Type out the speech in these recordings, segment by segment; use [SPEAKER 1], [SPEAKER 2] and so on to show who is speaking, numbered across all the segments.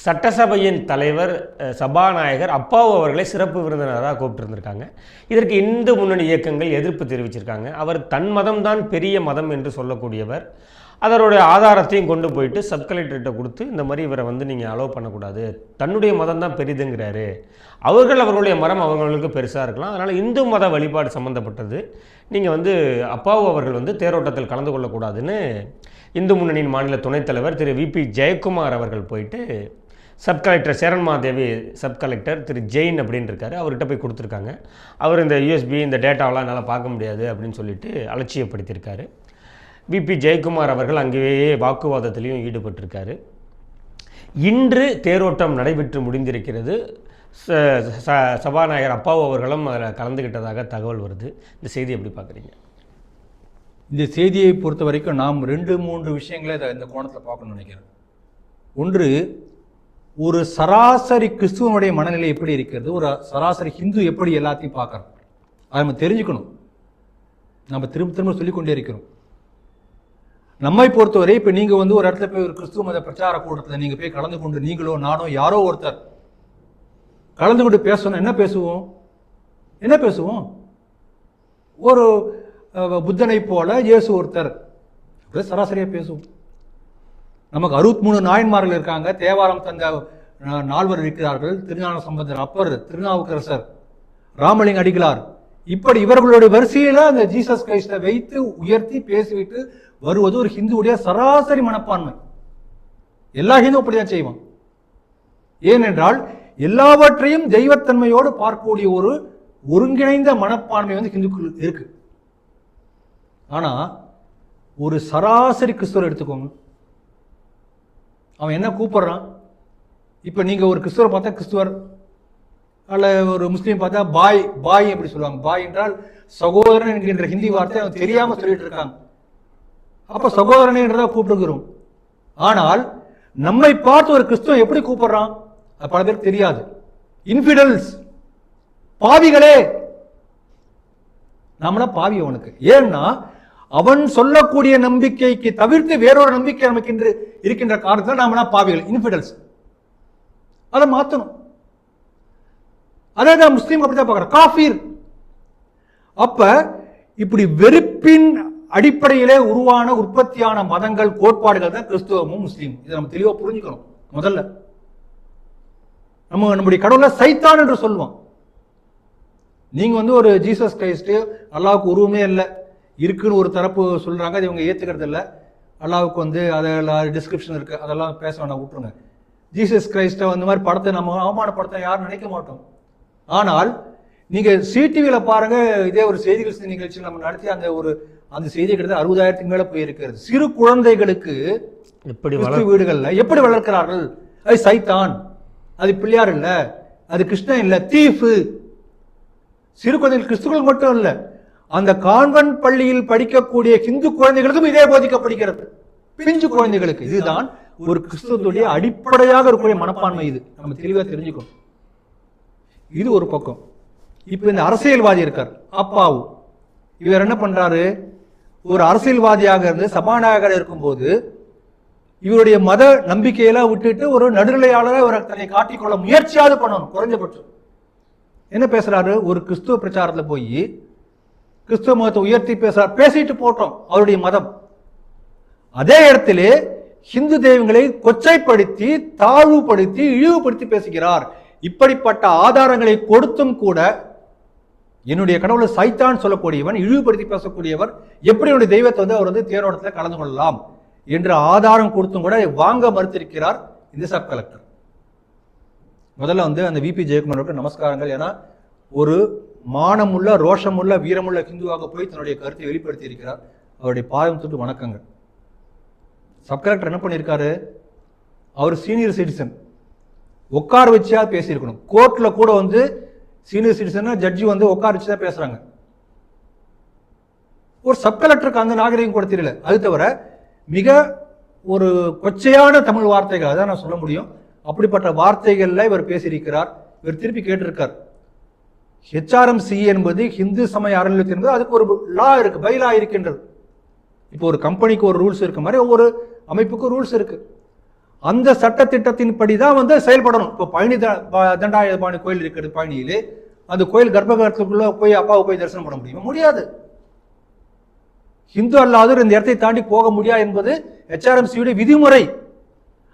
[SPEAKER 1] சட்டசபையின் தலைவர் சபாநாயகர் அப்பாவு அவர்களை சிறப்பு விருந்தினராக கூப்பிட்டுருந்துருக்காங்க. இதற்கு இந்து முன்னணி இயக்கங்கள் எதிர்ப்பு தெரிவிச்சிருக்காங்க. அவர் தன் மதம்தான் பெரிய மதம் என்று சொல்லக்கூடியவர். அதனுடைய ஆதாரத்தையும் கொண்டு போயிட்டு சப் கலெக்டர்கிட்ட கொடுத்து இந்த மாதிரி இவரை வந்து நீங்கள் அலோவ் பண்ணக்கூடாது. தன்னுடைய மதம் தான் பெரிதுங்கிறாரு. அவர்கள் அவர்களுடைய மரம் அவங்களுக்கு பெருசாக இருக்கலாம். அதனால் இந்து மத வழிபாடு சம்மந்தப்பட்டது நீங்கள் வந்து அப்பாவு அவர்கள் வந்து தேரோட்டத்தில் கலந்து கொள்ளக்கூடாதுன்னு இந்து முன்னணியின் மாநில துணைத் தலைவர் திரு விபி ஜெயக்குமார் அவர்கள் போயிட்டு sub collector Cheran Madevi sub collector Thiru Jain அப்படின்னு இருக்காரு அவர்கிட்ட போய் கொடுத்துருக்காங்க. அவர் இந்த யூஎஸ்பி இந்த டேட்டாவெலாம் என்னால் பார்க்க முடியாது அப்படின்னு சொல்லிட்டு அலட்சியப்படுத்தியிருக்காரு விபி ஜெயக்குமார் அவர்கள் அங்கேயே வாக்குவாதத்திலையும் ஈடுபட்டிருக்காரு. இன்று தேரோட்டம் நடைபெற்று முடிந்திருக்கிறது. ச- ச- சபாநாயகர் அப்பாவு அவர்களும் அதில் கலந்துக்கிட்டதாக தகவல் வருது. இந்த செய்தி எப்படி பார்க்குறீங்க?
[SPEAKER 2] இந்த செய்தியை பொறுத்த வரைக்கும் நாம் ரெண்டு மூன்று விஷயங்களை இதை இந்த கோணத்தில் பார்க்கணும்னு நினைக்கிறேன். ஒன்று ஒரு சராசரி கிறிஸ்துவனுடைய மனநிலை எப்படி இருக்கிறது? ஒரு சராசரி ஹிந்து எப்படி எல்லாத்தையும் பார்க்கறோம் அதை நம்ம தெரிஞ்சுக்கணும். நம்ம திரும்ப திரும்ப சொல்லிக்கொண்டே இருக்கிறோம். நம்மை பொறுத்தவரை இப்போ நீங்கள் வந்து ஒரு இடத்துல போய் ஒரு கிறிஸ்துவ மத பிரச்சார கூட்டத்தில் நீங்கள் போய் கலந்து கொண்டு நீங்களோ நானோ யாரோ ஒருத்தர் கலந்து கொண்டு பேசணும் என்ன பேசுவோம்? என்ன பேசுவோம்? ஒரு புத்தனை போல இயேசு ஒருத்தர். சராசரியாக பேசுவோம். நமக்கு அறுபத்தி மூணு நாயன்மார்கள் இருக்காங்க. தேவாரம் தந்த நால்வர் இருக்கிறார்கள். திருஞான சம்பந்தர் அப்பர் திருநாவுக்கரசர் ராமலிங்க அடிகளார். இப்படி இவர்களுடைய வரிசையில அந்த ஜீசஸ் கிரைஸ்ட வைத்து உயர்த்தி பேசிவிட்டு வருவது ஒரு ஹிந்துவுடைய சராசரி மனப்பான்மை. எல்லா ஹிந்து அப்படிதான் செய்வான். ஏனென்றால் எல்லாவற்றையும் தெய்வத்தன்மையோடு பார்க்கக்கூடிய ஒரு ஒருங்கிணைந்த மனப்பான்மை வந்து ஹிந்துக்கள் இருக்கு. ஆனா ஒரு சராசரி கிறிஸ்துவர் எடுத்துக்கோங்க. அவன் என்ன கூப்பிடுறான்? இப்போ நீங்கள் ஒரு கிறிஸ்துவர் பார்த்தா கிறிஸ்துவர் அல்ல ஒரு முஸ்லீம் பார்த்தா பாய் பாய் எப்படி சொல்லுவாங்க. பாய் என்றால் சகோதரன் என்கின்ற ஹிந்தி வார்த்தை அவன் தெரியாமல் சொல்லிட்டு இருக்காங்க. அப்போ சகோதரனைன்றதா கூப்பிட்டுக்கிறோம் ஆனால் நம்மை பார்த்து ஒரு கிறிஸ்துவன் எப்படி கூப்பிடுறான்? அது பல பேருக்கு தெரியாது. இன்ஃபிடல்ஸ் பாவிகளே! நாமனா பாவி அவனுக்கு. ஏன்னா அவன் சொல்லக்கூடிய நம்பிக்கைக்கு தவிர்த்து வேறொரு நம்பிக்கை நமக்கு இருக்கின்ற காரணத்தில் நாமனா பாவிகள்? இன்ஃபிடல்ஸ் அதை மாற்றணும் அதே தான் முஸ்லீம் அப்படித்தான் பார்க்குறோம் காஃபீர். அப்போ இப்படி வெறுப்பின் அடிப்படையிலே உருவான உற்பத்தியான மதங்கள் கோட்பாடுகள் தான் கிறிஸ்துவமும் முஸ்லீம் இதை நம்ம தெளிவாக புரிஞ்சுக்கணும். முதல்ல. நம்ம நம்முடைய கடவுளை சைத்தான் என்று சொல்லுவோம். நீங்கள் வந்து ஒரு ஜீசஸ் கிரைஸ்ட்டு அல்லாவுக்கு உருவமே இல்லை. இருக்குன்னு ஒரு தரப்பு சொல்கிறாங்க அது இவங்க ஏற்றுக்கிறது இல்லை அல்லாவுக்கு வந்து அதில் டிஸ்கிரிப்ஷன் இருக்கு அதெல்லாம் பேச வேணாம் விட்டுருங்க. ஜீசஸ் கிரைஸ்ட அந்த மாதிரி படத்தை நம்ம அவமானப்படுத்த யாரும் நினைக்க மாட்டோம். ஆனால் நீங்க சிடிவியில் பாருங்க இதே ஒரு செய்திகள் நிகழ்ச்சி நம்ம நடத்தி அந்த ஒரு அந்த செய்தி கிட்டத்தட்ட அறுபதாயிரத்துக்கு மேல போயிருக்கிறது. சிறு குழந்தைகளுக்கு
[SPEAKER 1] எப்படி
[SPEAKER 2] வீடுகள்ல எப்படி வளர்க்கிறார்கள்? அது சைத்தான். அது பிள்ளையார் இல்ல அது கிருஷ்ணன் இல்ல தீஃபு. சிறு குழந்தைகள் கிறிஸ்துவர்கள் மட்டும் இல்ல. அந்த கான்வென்ட் பள்ளியில் படிக்கக்கூடிய ஹிந்து குழந்தைகளுக்கும் இதே போதிக்கப்படுகிறது. பிஞ்சு குழந்தைகளுக்கு. இதுதான் ஒரு கிறிஸ்துவத்துடைய அடிப்படையாக இருக்கக்கூடிய மனப்பான்மை இது. நம்ம தெளிவாக தெரிஞ்சுக்கணும். இது ஒரு பக்கம். இப்ப இந்த அரசியல்வாதி இருக்கார். அப்பாவு. இவர் என்ன பண்றாரு? ஒரு அரசியல்வாதியாக இருந்து சபாநாயகர் இருக்கும்போது இவருடைய மத நம்பிக்கையெல்லாம் விட்டுட்டு ஒரு நடுநிலையாளரை அவர் தன்னை காட்டிக்கொள்ள முயற்சியாவது பண்ணணும் குறைஞ்சபட்சம். என்ன பேசுறாரு? ஒரு கிறிஸ்துவ பிரச்சாரத்தில் போய் கிறிஸ்துவ மதத்தை உயர்த்தி பேசுறார் பேசிட்டு போட்டோம் அவருடைய மதம். அதே இடத்திலே ஹிந்து தெய்வங்களை கொச்சைப்படுத்தி தாழ்வுபடுத்தி இழிவுபடுத்தி பேசுகிறார். இப்படிப்பட்ட ஆதாரங்களை கொடுத்தும் கூட என்னுடைய கடவுளை சைத்தான் சொல்லக்கூடியவன் இழிவுபடுத்தி பேசக்கூடியவர் எப்படி என்னுடைய தெய்வத்தை வந்து அவர் வந்து தேரோட்டத்தில் கலந்து கொள்ளலாம் என்ற ஆதாரம் கொடுத்தும் கூட வாங்க மறுத்திருக்கிறார் இந்த சப் கலெக்டர். முதல்ல வந்து அந்த விபி ஜெயக்குமாருக்கு நமஸ்காரங்கள். ஏன்னா ஒரு மானமுள்ள ரோஷமுள்ள வீரமுள்ள ஹிந்துவாக போய் தன்னுடைய கருத்தை வெளிப்படுத்தி இருக்கிறார் அவருடைய பாதம் தொட்டு வணக்கங்கள். சப் கலெக்டர் என்ன பண்ணியிருக்காரு? அவர் சீனியர் சிட்டிசன். உட்கார வச்சா பேசியிருக்கணும். கோர்ட்டில் கூட வந்து சீனியர் சிட்டிசன் ஜட்ஜி வந்து உட்கார வச்சு தான் பேசுகிறாங்க ஒரு சப் கலெக்டருக்கு அந்த நாகரிகம் கூட தெரியல. அது தவிர மிக ஒரு கொச்சையான தமிழ் வார்த்தைகள் அதான் நான் சொல்ல முடியும். அப்படிப்பட்ட வார்த்தைகளில் இவர் பேசியிருக்கிறார். இவர் திருப்பி கேட்டிருக்கார். ஹெச்ஆர்எம்சி என்பது ஹிந்து சமய அறநிலையத்து என்பது அதுக்கு ஒரு லா இருக்கு பைலா இருக்கின்றது. இப்போ ஒரு கம்பெனிக்கு ஒரு ரூல்ஸ் இருக்க மாதிரி ஒவ்வொரு அமைப்புக்கும் ரூல்ஸ் இருக்கு. அந்த சட்டத்திட்டத்தின்படி தான் வந்து செயல்படணும். இப்போ பழனி த- ப- தண்டாயுதபாணி கோயில் இருக்கிறது பழனியிலே அந்த கோயில் கர்ப்பகிரகத்துக்குள்ள போய் அப்பாவை போய் தரிசனம் பண்ண முடியுமா? முடியாது. ஹிந்து அல்லாதோர் இந்த இடத்தை தாண்டி போக முடியாது என்பது ஹெச்ஆர்எம்சியுடைய விதிமுறை.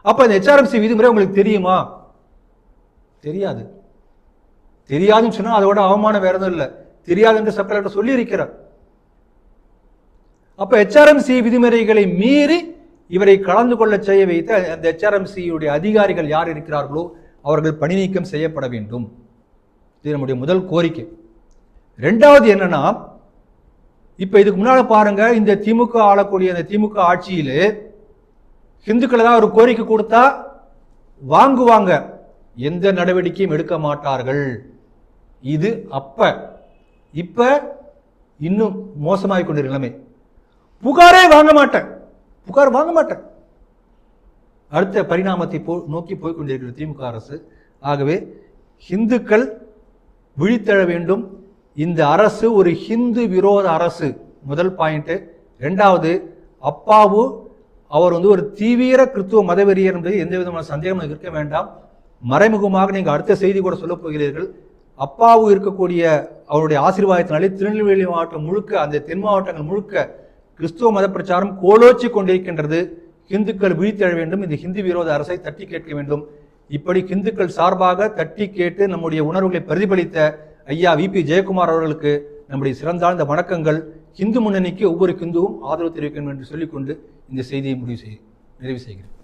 [SPEAKER 2] அப்ப இந்த ஹெச்ஆர்எம்சி விதிமுறை உங்களுக்கு தெரியுமா? தெரியாது. தெரியாதுன்னு சொன்னால் அதோட அவமானம் வேற எதுவும் இல்லை. தெரியாது என்று சப் சொல்லியிருக்கிறார். அப்போ ஹெச்ஆர்எம்சி விதிமுறைகளை மீறி இவரை கலந்து கொள்ள செய்ய வைத்த அந்த ஹெச்ஆர்எம்சியுடைய அதிகாரிகள் யார் இருக்கிறார்களோ அவர்கள் பணி நீக்கம் செய்யப்பட வேண்டும். இது நம்முடைய முதல் கோரிக்கை. ரெண்டாவது என்னன்னா இப்போ இதுக்கு முன்னால் பாருங்க இந்த திமுக ஆளக்கூடிய அந்த திமுக ஆட்சியிலே ஹிந்துக்களை தான் ஒரு கோரிக்கை கொடுத்தா வாங்குவாங்க. எந்த நடவடிக்கையும் எடுக்க மாட்டார்கள். இது அப்ப. இப்போ இன்னும் மோசமாகி கொண்டிருக்கிற நிலைமை. புகாரே வாங்க மாட்டேன். புகார் வாங்க மாட்டேன். அடுத்த பரிணாமத்தை போ நோக்கி போய் கொண்டிருக்கிற திமுக அரசு ஆகவே இந்துக்கள் விழித்தெழ வேண்டும். இந்த அரசு ஒரு ஹிந்து விரோத அரசு. முதல் பாயிண்ட்டு ரெண்டாவது அப்பாவு அவர் வந்து ஒரு தீவிர கிறித்துவ மதவெறியர் என்பது எந்த விதமான சந்தேகமும் இருக்க வேண்டாம். மறைமுகமாக நீங்கள் அடுத்த செய்தி கூட சொல்லப் போகிறீர்கள். அப்பாவு இருக்கக்கூடிய அவருடைய ஆசீர்வாதத்தினாலே திருநெல்வேலி மாவட்டம் முழுக்க அந்த தென் மாவட்டங்கள் முழுக்க கிறிஸ்துவ மத பிரச்சாரம் கோலோச்சி கொண்டிருக்கின்றது இந்துக்கள் விழித்தெழ வேண்டும். இந்த ஹிந்து விரோத அரசை தட்டி கேட்க வேண்டும். இப்படி இந்துக்கள் சார்பாக தட்டி கேட்டு நம்முடைய உணர்வுகளை பிரதிபலித்த ஐயா விபி ஜெயக்குமார் அவர்களுக்கு நம்முடைய சிறந்தாழ்ந்த வணக்கங்கள். ஹிந்து முன்னணிக்கு ஒவ்வொரு ஹிந்துவும் ஆதரவு தெரிவிக்கணும் என்று சொல்லிக்கொண்டு இந்த செய்தியை முடிவு செய் நிறைவு செய்கிறேன்.